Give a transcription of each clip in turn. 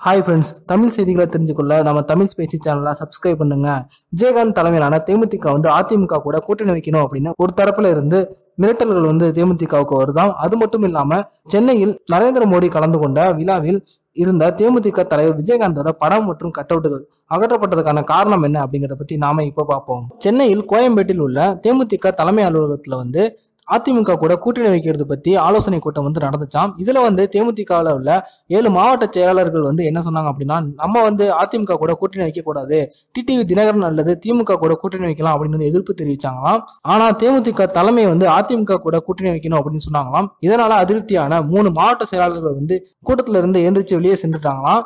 Hi friends Tamil செய்திகளை தெரிஞ்சுக்கொள்ள நம்ம தமிழ் பேசி சேனலை சப்ஸ்கிரைப் பண்ணுங்க. விஜயகாந்த் தலைமையிலான தேமுதிக வந்து அதிமுக கூட கூட்டணி வைக்கணும் அப்படின்னு ஒரு தரப்புல இருந்து மிரட்டல்கள் வந்து தேமுதிகவுக்கு வருதான் அது மட்டும் இல்லாம சென்னையில் நரேந்திர மோடி கலந்து கொண்ட விழாவில் இருந்த தேமுதிக தலைவர் விஜயகாந்தோட படம் மற்றும் கட்டவுட்டுகள் அகற்றப்பட்டதுக்கான காரணம் என்ன அப்படிங்கிறத பத்தி நாம இப்போ பார்ப்போம். சென்னையில் கோயம்பேட்டில் உள்ள தேமுதிக தலைமை அலுவலகத்துல வந்து அதிமுக கூட கூட்டணி வைக்கிறது பத்தி ஆலோசனை கூட்டம் வந்து நடந்துச்சாம். இதுல வந்து தேமுதிகவில் உள்ள ஏழு மாவட்ட செயலாளர்கள் வந்து என்ன சொன்னாங்க அப்படின்னா நம்ம வந்து அதிமுக கூட கூட்டணி வைக்க கூடாது. டிடிவி தினகரன் அல்லது திமுக கூட கூட்டணி வைக்கலாம் அப்படின்னு வந்து எதிர்ப்பு தெரிவிச்சாங்களாம். ஆனா தேமுதிக தலைமை வந்து அதிமுக கூட கூட்டணி வைக்கணும் அப்படின்னு சொன்னாங்களாம். இதனால அதிருப்தியான மூணு மாவட்ட செயலாளர்கள் வந்து கூட்டத்தில் இருந்து எந்திரிச்சு வெளியே சென்றுட்டாங்களாம்.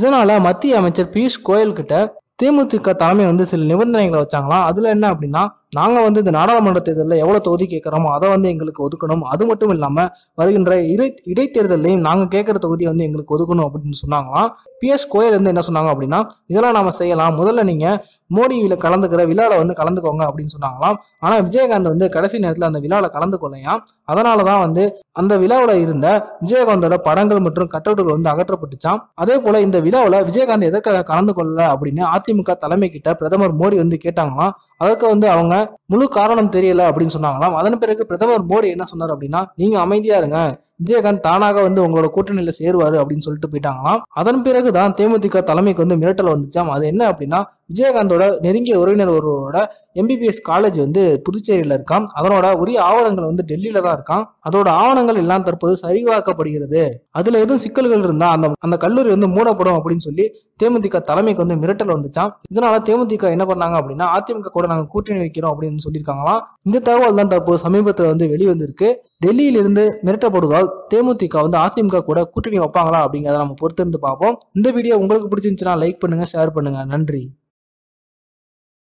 இதனால மத்திய அமைச்சர் பியூஷ் கோயல் கிட்ட தேமுதிக தலைமை வந்து சில நிபந்தனைகளை வச்சாங்களாம். அதுல என்ன அப்படின்னா நாங்கள் வந்து இந்த நாடாளுமன்ற தேர்தலில் எவ்வளோ தொகுதி கேட்குறோமோ அதை வந்து எங்களுக்கு ஒதுக்கணும். அது மட்டும் இல்லாமல் வருகின்ற இடை இடைத்தேர்தலையும் நாங்கள் கேட்குற தொகுதியை வந்து எங்களுக்கு ஒதுக்கணும் அப்படின்னு சொன்னாங்களாம் பிஎஸ் கோயல் வந்து என்ன சொன்னாங்க அப்படின்னா இதெல்லாம் நாம் செய்யலாம். முதல்ல நீங்கள் மோடியில் கலந்துக்கிற விழாவில் வந்து கலந்துக்கோங்க அப்படின்னு சொன்னாங்களாம் ஆனால் விஜயகாந்த் வந்து கடைசி நேரத்தில் அந்த விழாவில் கலந்து கொள்ளையாம் அதனாலதான் வந்து அந்த விழாவில் இருந்த விஜயகாந்தோட படங்கள் மற்றும் கட்டவுட்டுகள் வந்து அகற்றப்பட்டுச்சாம். அதே போல இந்த விழாவில் விஜயகாந்த் எதற்காக கலந்து கொள்ளல அப்படின்னு அதிமுக தலைமை கிட்ட பிரதமர் மோடி வந்து கேட்டாங்களாம் அதற்கு வந்து அவங்க முழு காரணம் தெரியல அப்படின்னு சொன்னாங்களாம். அதன் பிறகு பிரதமர் மோடி என்ன சொன்னார் அப்படின்னா நீங்க அமைதியா இருங்க. விஜயகாந்த் தானாக வந்து உங்களோட கூட்டணியில சேருவாரு அப்படின்னு சொல்லிட்டு போயிட்டாங்களாம். அதன் பிறகுதான் தேமுதிக தலைமைக்கு வந்து மிரட்டல் வந்துச்சாம். அது என்ன அப்படின்னா விஜயகாந்தோட நெருங்கிய உறவினர் ஒருவரோட எம்பிபிஎஸ் காலேஜ் வந்து புதுச்சேரியில் இருக்கான் அதனோட உரிய ஆவணங்கள் வந்து டெல்லியில தான் இருக்கான் அதோட ஆவணங்கள் எல்லாம் தற்போது சரிவாக்கப்படுகிறது அதுல எதுவும் சிக்கல்கள் இருந்தா அந்த அந்த கல்லூரி வந்து மூடப்படும் அப்படின்னு சொல்லி தேமுதிக தலைமைக்கு வந்து மிரட்டல் வந்துச்சாம். இதனால தேமுதிக என்ன பண்ணாங்க அப்படின்னா அதிமுக கூட நாங்க கூட்டணி வைக்கிறோம் அப்படின்னு சொல்லியிருக்காங்களாம். இந்த தகவல் தான் தற்போது சமீபத்தில் வந்து வெளிவந்திருக்கு. டெல்லியிலிருந்து மிரட்டப்படுவதால் தேமுதிக வந்து அதிமுக கூட கூட்டணி வைப்பாங்களா அப்படிங்கிறத நம்ம பொறுத்திருந்து பார்ப்போம். இந்த வீடியோ உங்களுக்கு பிடிச்சிருந்துச்சுன்னா லைக் பண்ணுங்க ஷேர் பண்ணுங்க. நன்றி.